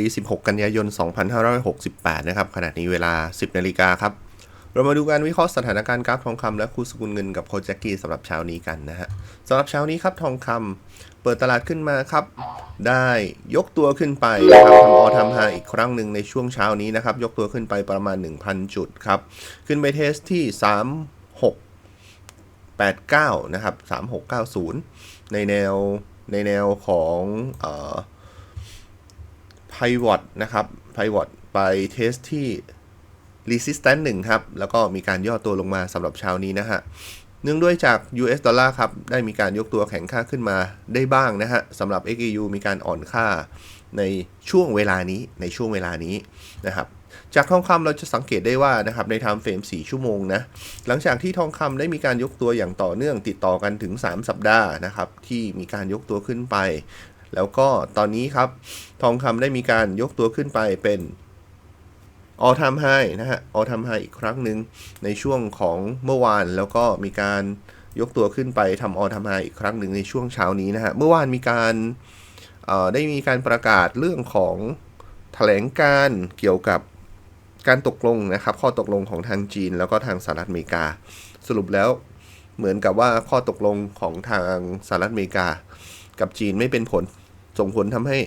ดี 16 กันยายน 2568 นะครับ ขณะนี้เวลา 10 นาฬิกาครับ เรามาดูการวิเคราะห์สถานการณ์กราฟทองคำและคู่สกุลเงินกับโคจ็กกี้สำหรับเช้านี้กันนะฮะสำหรับเช้านี้ครับทองคำเปิดตลาดขึ้นมาครับ ได้ยกตัวขึ้นไปนะครับทำออทำไฮอีกครั้งหนึ่งในช่วงเช้านี้นะครับ ยกตัวขึ้นไปประมาณ 1,000 จุดครับ ขึ้นไปเทสที่ 3689 นะครับ 3690 ในแนวในแนวของเอ่อ Pivot นะครับ Pivot ไปเทสที่ Resistance 1ครับ แล้วก็มีการย่อตัวลงมาสำหรับเช้านี้นะฮะ เนื่องด้วยจาก US ดอลลาร์ครับ ได้มีการยกตัวแข็งค่าขึ้นมาได้บ้างนะฮะสำหรับ XAU มีการอ่อนค่าในช่วงเวลานี้ในช่วงเวลานี้นะครับจากทองคำเราจะสังเกตได้ว่านะครับใน time frame 4ชั่วโมงนะหลังจากที่ทองคำได้มีการยกตัวอย่างต่อเนื่องติดต่อกันถึง 3 สัปดาห์นะครับที่มีการยกตัวขึ้นไป แล้วก็ตอนนี้ครับ ทองคำได้มีการยกตัวขึ้นไปเป็น all time high นะฮะ all time high อีกครั้งหนึ่งในช่วงของเมื่อวานแล้วก็มีการยกตัวขึ้นไปทำ all time high อีกครั้งหนึ่งในช่วงเช้านี้นะฮะเมื่อวานมีการได้มีการประกาศเรื่องของแถลงการเกี่ยวกับการตกลงนะครับ ข้อตกลงของทางจีนแล้วก็ทางสหรัฐอเมริกา สรุปแล้วเหมือนกับว่าข้อตกลงของทางสหรัฐอเมริกา กับจีนไม่เป็นผล ส่งผลทำให้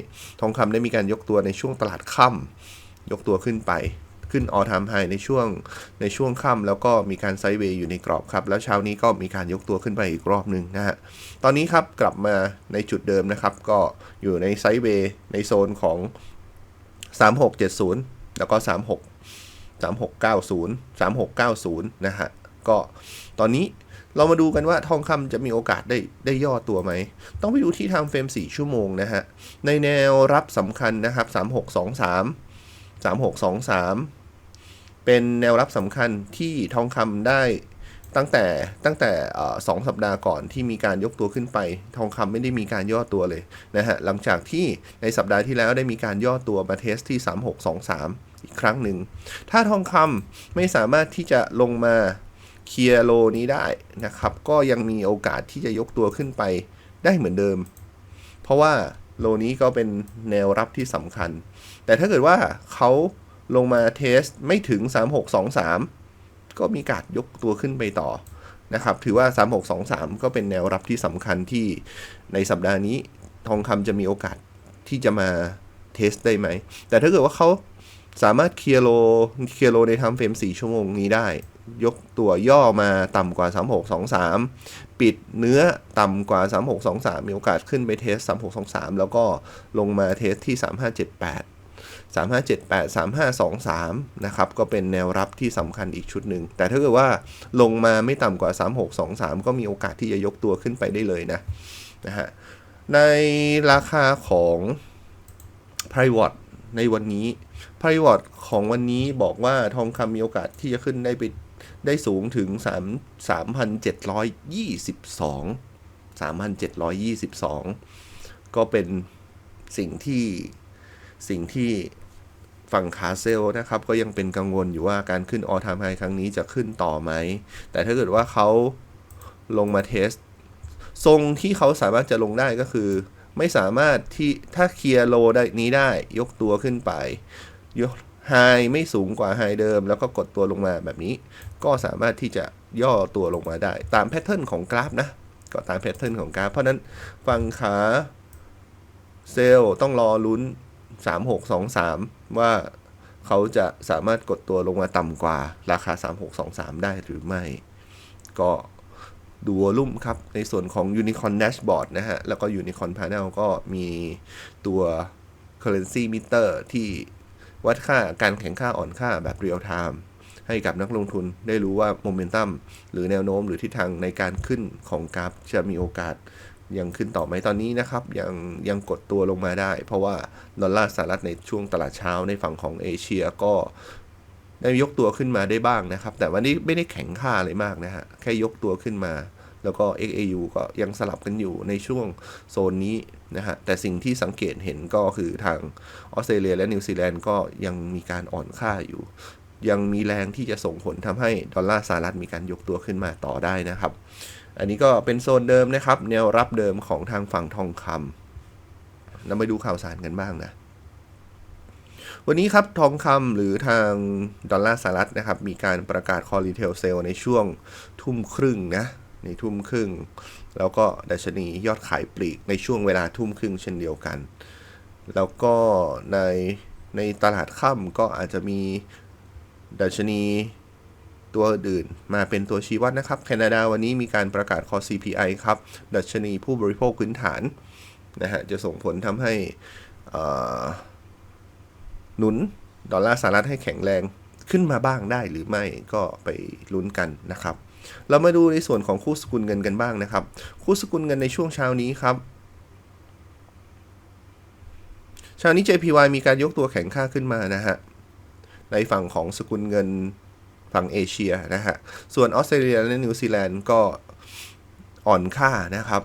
ทองคำได้มีการยกตัวในช่วงตลาดค่ำยกตัวขึ้นไป ขึ้นออทามไฮในช่วงในช่วงค่ำแล้วก็มีการไซด์เวย์อยู่ในกรอบครับ แล้วเช้านี้ก็มีการยกตัวขึ้นไปอีกรอบหนึ่งนะฮะตอนนี้ครับกลับมาในจุดเดิมนะครับ ก็อยู่ในไซด์เวย์ในโซนของ 3670 แล้วก็ 36 3690 3690 นะฮะก็ตอนนี้ เรามาดูกันว่าทองคำจะมีโอกาสได้ได้ย่อตัวไหม ต้องไปดูที่ทางเฟรม 4 ชั่วโมงนะฮะ ในแนวรับสำคัญนะครับ 3623 3623 เป็นแนวรับสำคัญที่ทองคำได้ตั้งแต่ตั้งแต่สองสัปดาห์ก่อนที่มีการยกตัวขึ้นไป ทองคำไม่ได้มีการย่อตัวเลยนะฮะหลังจากที่ในสัปดาห์ที่แล้วได้มีการย่อตัวมาเทสที่ 3623 อีกครั้งหนึ่ง ถ้าทองคำไม่สามารถที่จะลงมา เคลียร์โลนี้ได้นะครับ ก็ยังมีโอกาสที่จะยกตัวขึ้นไปได้เหมือนเดิม เพราะว่าโลนี้ก็เป็นแนวรับที่สำคัญ แต่ถ้าเกิดว่าเขาลงมาเทสไม่ถึง 3623 ก็มีการยกตัวขึ้นไปต่อนะครับถือว่า 3623 ก็เป็นแนวรับที่สำคัญที่ในสัปดาห์นี้ทองคำจะมีโอกาสที่จะมาเทสได้ไหม แต่ถ้าเกิดว่าเขาสามารถเคลียร์โลเคลียร์โลในทม์เฟรม4 ชั่วโมงนี้ได้ ยกตัวย่อมาต่ำกว่า 3623 ปิดเนื้อต่ำกว่า 3623 มีโอกาสขึ้นไปเทส 3623 แล้วก็ลงมาเทสที่ 3578 3578 3523 นะครับ ก็เป็นแนวรับที่สำคัญอีกชุดหนึ่ง แต่ถ้าเกิดว่าลงมาไม่ต่ำกว่า 3623 ก็มีโอกาสที่จะยกตัวขึ้นไปได้เลยนะนะฮะในราคาของ p r i v a t ในวันนี้ p r i v a t ของวันนี้บอกว่าทองคำมีโอกาสที่จะขึ้นได้ไป ได้สูงถึง3 3,722 3,722 ก็เป็นสิ่งที่สิ่งที่ฝั่งขาเซลนะครับ ก็ยังเป็นกังวลอยู่ว่าการขึ้นออทามไฮครั้งนี้จะขึ้นต่อไหม แต่ถ้าเกิดว่าเขาลงมาเทส ทรงที่เขาสามารถจะลงได้ก็คือ ไม่สามารถที่ถ้าเคลียร์โลได้นี้ได้ยกตัวขึ้นไปยก ไฮไม่สูงกว่าไฮเดิม แล้วก็กดตัวลงมาแบบนี้ ก็สามารถที่จะย่อตัวลงมาได้ ตามแพทเทิร์นของกราฟนะก็ตามแพทเทิร์นของกราฟ เพราะนั้นฝั่งขาเซลล์ต้องรอลุ้น 3623 ว่าเขาจะสามารถกดตัวลงมาต่ำกว่าราคา 3623 ได้หรือไม่ ก็ดูวอลุ่มครับ ในส่วนของ Unicorn Dashboard นะฮะ แล้วก็ Unicorn Panel ก็มีตัว Currency Meter ที่ วัดค่าการแข่งค่าอ่อนค่าแบบเรียลไทม์ให้กับนักลงทุนได้รู้ว่าโมเมนตัมหรือแนวโน้มหรือทิศทางในการขึ้นของกราฟจะมีโอกาสยังขึ้นต่อไหมตอนนี้นะครับ ยังยังกดตัวลงมาได้ เพราะว่าดอลลาร์สหรัฐในช่วงตลาดเช้าในฝั่งของเอเชียก็ได้ยกตัวขึ้นมาได้บ้างนะครับ แต่วันนี้ไม่ได้แข็งค่าอะไรมากนะฮะแค่ยกตัวขึ้นมา แล้วก็ XAU ก็ยังสลับกันอยู่ในช่วงโซนนี้นะฮะ แต่สิ่งที่สังเกตเห็นก็คือทางออสเตรเลียและนิวซีแลนด์ก็ยังมีการอ่อนค่าอยู่ ยังมีแรงที่จะส่งผลทำให้ดอลลาร์สหรัฐมีการยกตัวขึ้นมาต่อได้นะครับ อันนี้ก็เป็นโซนเดิมนะครับ แนวรับเดิมของทางฝั่งทองคำเราไปดูข่าวสารกันบ้างนะวันนี้ครับทองคำหรือทางดอลลาร์สหรัฐนะครับ มีการประกาศคอรีเทลเซลในช่วงทุ่มครึ่งนะ ในทุ่มครึ่ง แล้วก็ดัชนียอดขายปลีกในช่วงเวลาทุ่มครึ่งเช่นเดียวกัน แล้วก็ในในตลาดค่ำก็อาจจะมีดัชนีตัวอื่นมาเป็นตัวชี้วัดนะครับ แคนาดาวันนี้มีการประกาศคอ CPI ครับ ดัชนีผู้บริโภคพื้นฐานนะฮะจะส่งผลทำให้หนุนดอลลาร์สหรัฐให้แข็งแรงขึ้นมาบ้างได้หรือไม่ก็ไปลุ้นกันนะครับ เรามาดูในส่วนของคู่สกุลเงินกันบ้างนะครับ คู่สกุลเงินในช่วงเช้านี้ครับเช้านี้ JPY มีการยกตัวแข็งค่าขึ้นมานะฮะในฝั่งของสกุลเงินฝั่งเอเชียนะฮะ ส่วนออสเตรเลียและนิวซีแลนด์ก็อ่อนค่านะครับ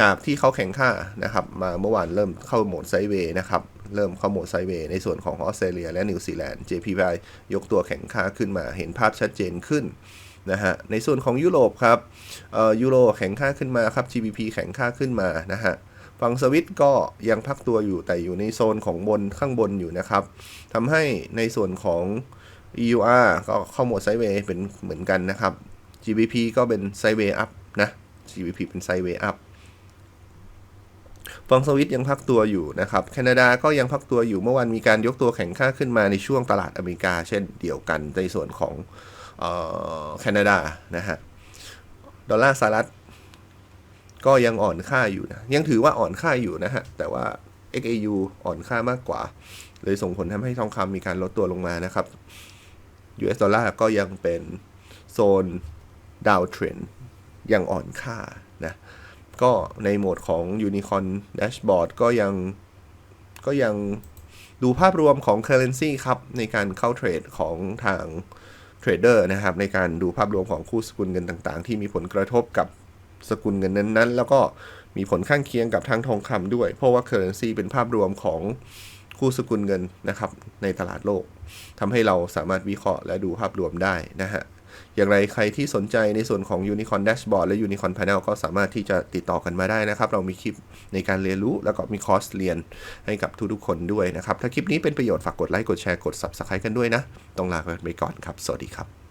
จากที่เขาแข็งค่านะครับ มาเมื่อวานเริ่มเข้าโหมดไซเวย์นะครับ เริ่มเข้าโหมดไซเวย์ในส่วนของออสเตรเลียและนิวซีแลนด์ JPY ยกตัวแข็งค่าขึ้นมา เห็นภาพชัดเจนขึ้น นะฮะในส่วนของยุโรปครับยูโรแข็งค่าขึ้นมาครับ GBP แข็งค่าขึ้นมานะฮะฝั่งสวิตก็ยังพักตัวอยู่แต่อยู่ในโซนของบนข้างบนอยู่นะครับทำให้ในส่วนของ EUR ก็เข้าหมดไซเวย์เป็นเหมือนกันนะครับ GBP ก็เป็นไซเวย์อัพนะ GBP เป็นไซเวย์อัพฝั่งสวิตยังพักตัวอยู่นะครับ แคนาดาก็ยังพักตัวอยู่เมื่อวานมีการยกตัวแข็งค่าขึ้นมาในช่วงตลาดอเมริกา เช่นเดียวกันในส่วนของ แคนาดานะฮะดอลลาร์สหรัฐก็ยังอ่อนค่าอยู่นะยังถือว่าอ่อนค่าอยู่นะฮะ แต่ว่า XAU อ่อนค่ามากกว่า เลยส่งผลทำให้ทองคำมีการลดตัวลงมานะครับ US ดอลลาร์ก็ยังเป็นโซนดาวเทรนยังอ่อนค่านะ ก็ในโหมดของ Unicorn Dashboard ก็ยังก็ยังดูภาพรวมของ Currency ครับ ในการเข้าเทรดของทาง เทรดเดอร์นะครับในการดูภาพรวมของคู่สกุลเงินต่างๆ ที่มีผลกระทบกับสกุลเงินนั้นๆ แล้วก็มีผลข้างเคียงกับทางทองคำด้วย เพราะว่า Currency เป็นภาพรวมของคู่สกุลเงินนะครับในตลาดโลกทำให้เราสามารถวิเคราะห์และดูภาพรวมได้นะฮะ อย่างไรใครที่สนใจในส่วนของ Unicorn Dashboard และ Unicorn Panel ก็สามารถที่จะติดต่อกันมาได้นะครับ เรามีคลิปในการเรียนรู้แล้วก็มีคอร์สเรียนให้กับทุกๆคนด้วยนะครับ ถ้าคลิปนี้เป็นประโยชน์ฝากกดไลค์กดแชร์กด Subscribe กันด้วยนะ ต้องลาไปก่อนครับ สวัสดีครับ